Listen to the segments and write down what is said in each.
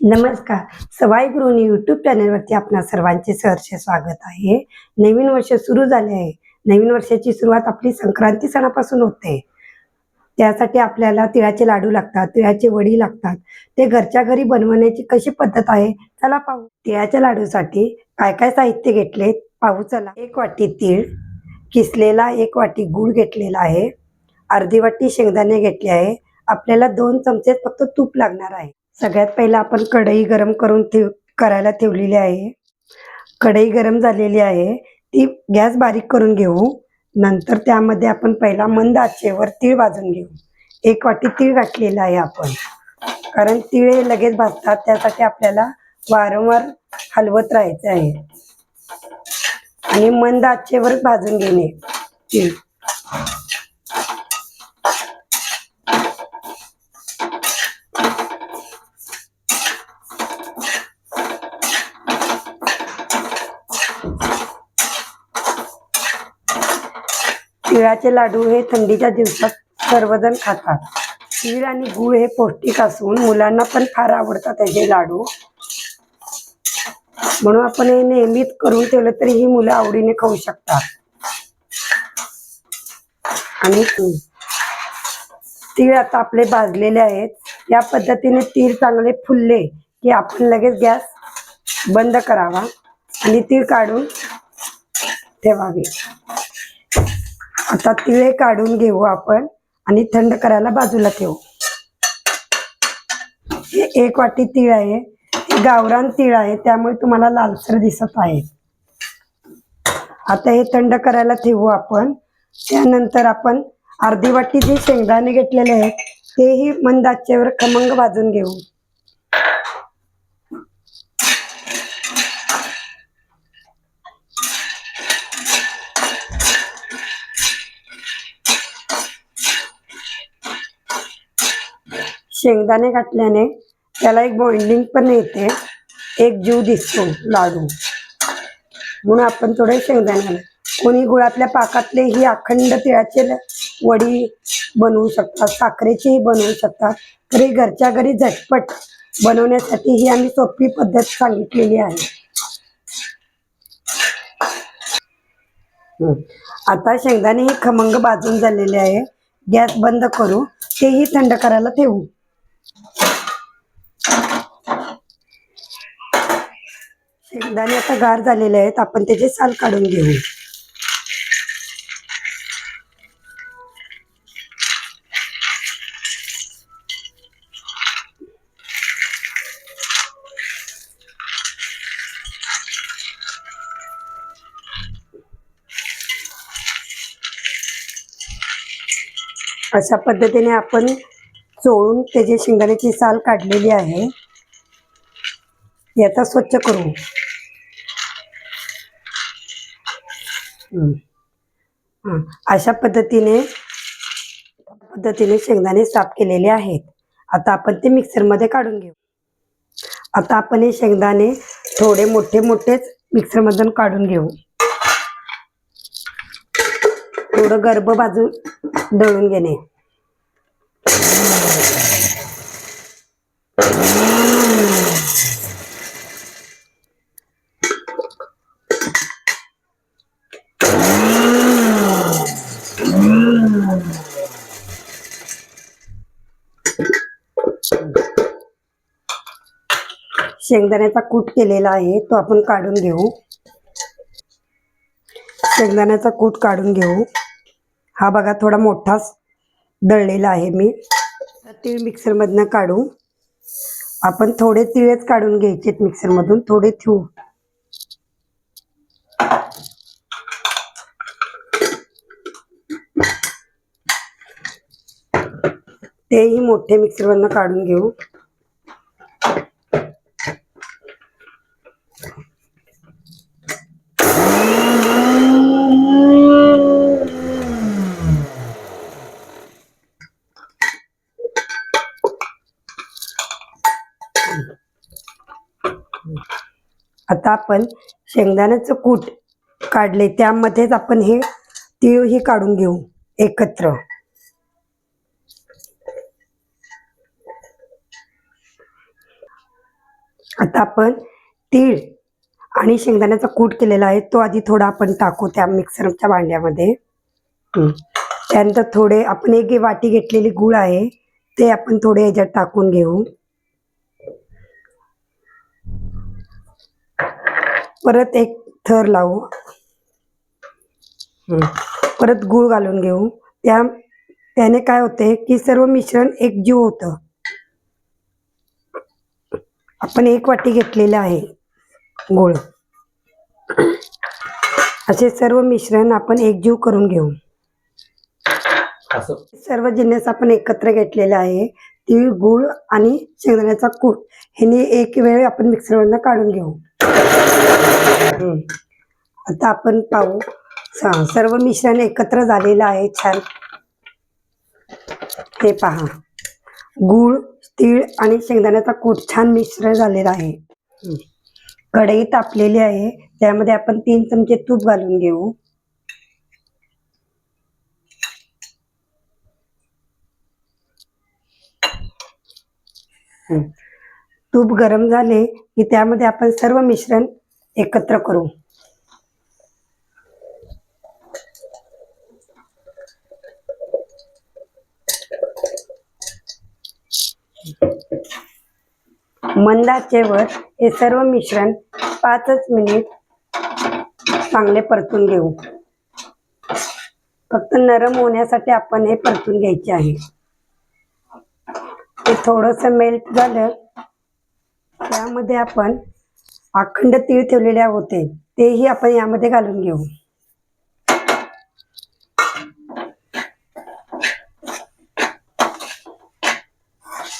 नमस्कार. सवाई गृहिणी यूट्यूब चॅनलवरती आपणा सर्वांचे सहर्ष स्वागत आहे. नवीन वर्ष सुरू झाले आहे. नवीन वर्षाची सुरुवात आपली संक्रांती सणापासून होते. त्यासाठी आपल्याला तिळाचे लाडू लागतात तिळाचे वडी लागतात. ते घरच्या घरी बनवण्याची कशी पद्धत आहे? चला पाहू. तिळाच्या लाडूसाठी काय काय साहित्य घेतले? पाहू चला. एक वाटी तीळ किसलेला एक वाटी गूळ घेतलेला आहे. अर्धी वाटी शेंगदाणे घेतले आहे. आपल्याला दोन चमचे फक्त तूप लागणार आहे. सगळ्यात पहिला आपण कढई गरम करून ठेव करायला ठेवलेली आहे. कढई गरम झालेली आहे. ती गॅस बारीक करून घेऊ. नंतर त्यामध्ये आपण पहिला मंद आचेवर तीळ भाजून घेऊ. एक वाटी तीळ घातलेला आहे आपण. कारण तीळ हे लगेच भाजतात त्यासाठी आपल्याला वारंवार हलवत राहायचं आहे. आणि मंद आचेवर भाजून घेणे. तीळ. तिळाचे लाडू हे थंडीच्या दिवसात सर्वजण खातात. तीळ आणि गुळ हे पौष्टिक असून मुलांना पण फार आवडतात त्याचे लाडू. म्हणून आपण हे नेहमीच करून ठेवलं तरी ही मुलं आवडीने खाऊ शकतात. आणि तीळ आता आपले भाजलेले आहेत. या पद्धतीने तीळ चांगले फुलले की आपण लगेच गॅस बंद करावा आणि तीळ काढून ठेवावे. आता तिळे काढून घेऊ आपण आणि थंड करायला बाजूला ठेवू. हे एक वाटी तीळ आहे. हे गावरान तीळ आहे. त्यामुळे तुम्हाला लालसर दिसत आहे. आता हे थंड करायला ठेवू आपण. त्यानंतर आपण अर्धी वाटी जे शेंगदाणे घेतलेले आहेत तेही मंद आचेवर खमंग भाजून घेऊ. शेंगदाणे घातल्याने त्याला एक बॉइंडिंग पण येते. एक जीव दिसतो लाडू. म्हणून आपण थोडे शेंगदाणे घालू. कोणी गुळातल्या पाकातले ही अखंड तिळाचे वडी बनवू शकतात साखरेचीही बनवू शकतात. तरी घरच्या घरी झटपट बनवण्यासाठी ही आम्ही सोपी पद्धत सांगितलेली आहे. आता शेंगदाणे ही खमंग भाजून झालेले आहे. गॅस बंद करू. तेही थंड करायला ठेवू. शेंगदाणे आता गार झालेले आहेत. आपण त्याचे साल काढून घेऊ. अशा पद्धतीने आपण चोळून त्याची शेंगदाण्याची साल काढलेली आहे. याचा स्वच्छ करू हं. हं. अशा पद्धतीने पद्धतीने शेंगदाणे साफ केलेले आहेत. आता आपण ते मिक्सरमध्ये काढून घेऊ. आता आपण हे शेंगदाणे थोडे मोठे मोठेच मिक्सरमधून काढून घेऊ. थोडं गर्भ बाजू दळून घेणे. शेंगदाण्याचा कूट केलेला आहे तो आपण काढून घेऊ. शेंगदाण्याचा कूट काढून घेऊ. हा बघा थोडा मोठाच दळलेला आहे मी. तीळ मिक्सरमधनं काढू. आपण थोडे तिळच काढून घ्यायचे मिक्सरमधून थोडे ठेवू तेही मोठे मिक्सरमधनं काढून घेऊ. आता आपण शेंगदाण्याचं कूट काढले त्यामध्येच आपण हे तीळ ही काढून घेऊ एकत्र. आता आपण तीळ आणि शेंगदाण्याचा कूट केलेला आहे तो आधी थोडा आपण टाकू त्या मिक्सरच्या भांड्यामध्ये. त्यानंतर थोडे आपण एक वाटी घेतलेली गूळ आहे ते आपण थोडे याच्यात टाकून घेऊ. परत एक थर लावू. परत गूळ घालून घेऊ. त्या त्याने काय होते की सर्व मिश्रण एकजीव होतं. आपण एक वाटी घेतलेलं आहे गूळ. असे सर्व मिश्रण आपण एकजीव करून घेऊ. सर्व जिन्नस आपण एकत्र घेतलेले आहे. तीळ गूळ आणि शेंगदाण्याचा कूट. ह्याने एक वेळ आपण मिक्सरवरनं काढून घेऊ. आता आपण पाहू. सर्व मिश्रण एकत्र झालेलं आहे. छान. हे पहा. गूळ तीळ आणि शेंगदाण्याचा कूट छान मिश्र झालेला आहे. कढई तापलेली आहे. त्यामध्ये आपण तीन चमचे तूप घालून घेऊ. तूप गरम झाले. की त्यामध्ये आपण सर्व मिश्रण एकत्र करू. मंद आचेवर हे सर्व मिश्रण पाचच मिनिट चांगले परतून घेऊ. फक्त नरम होण्यासाठी आपण हे परतून घ्यायचे आहे. ते थोडस मेल्ट झालं त्यामध्ये आपण अखंड तीळ ठेवलेले होते तेही आपण यामध्ये घालून घेऊ.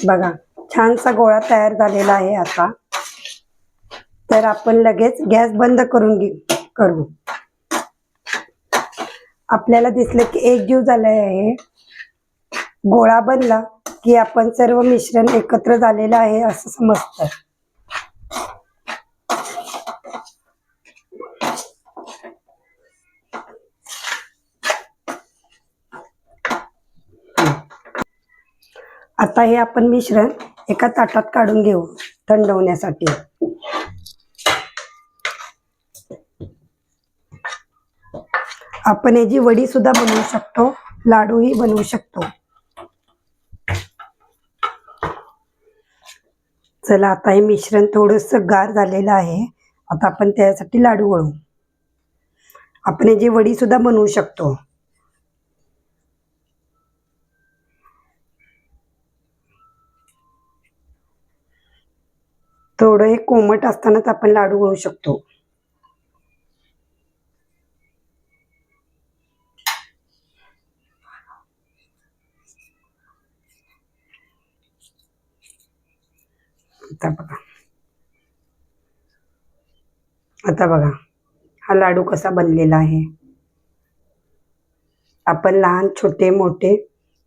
बघा छानसा गोळा तयार झालेला आहे आता. तर आपण लगेच गॅस बंद करून घे करू. आपल्याला दिसलं की एक जीव झालाय आहे. गोळा बनला की आपण सर्व मिश्रण एकत्र झालेलं आहे असं समजतं. आता हे आपण मिश्रण एका ताटात काढून घेऊ थंड होण्यासाठी आपण याची वडी सुद्धा बनवू शकतो लाडूही बनवू शकतो. चला आता हे मिश्रण थोडस गार झालेलं आहे. आता आपण त्यासाठी लाडू वळू. आपण याची वडी सुद्धा बनवू शकतो थोडं हे कोमट असतानाच आपण लाडू वळू शकतो. आता बघा. आता बघा हा लाडू कसा बनलेला आहे. आपण लहान छोटे मोठे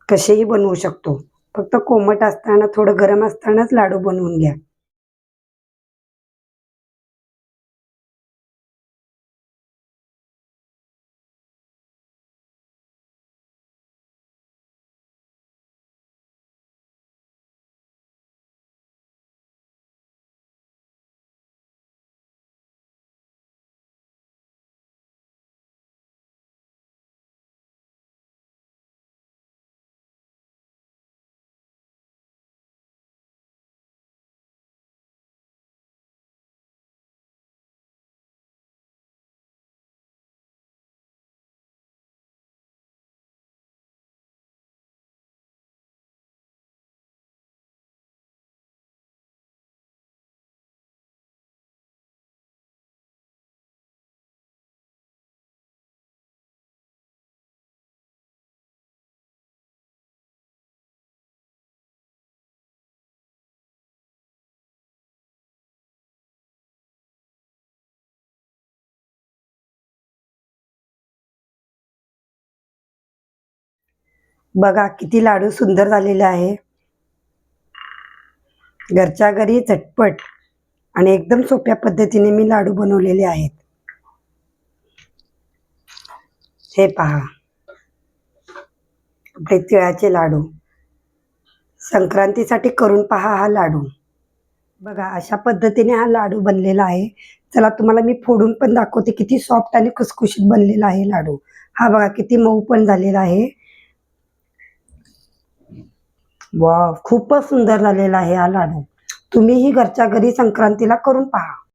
कसेही बनवू शकतो. फक्त कोमट असताना थोडं गरम असतानाच लाडू बनवून घ्या. बघा किती लाडू सुंदर झालेले आहे. घरच्या घरी झटपट आणि एकदम सोप्या पद्धतीने मी लाडू बनवलेले आहेत. हे पहा. आपले तिळाचे लाडू. संक्रांतीसाठी करून पहा हा लाडू. बघा अशा पद्धतीने हा लाडू बनलेला आहे. चला तुम्हाला मी फोडून पण दाखवते किती सॉफ्ट आणि खुसखुशीत बनलेला आहे लाडू. हा बघा किती मऊ पण झालेला आहे. वा खूपच सुंदर झालेला आहे हा लाडू. तुम्हीही घरच्या घरी संक्रांतीला करून पहा.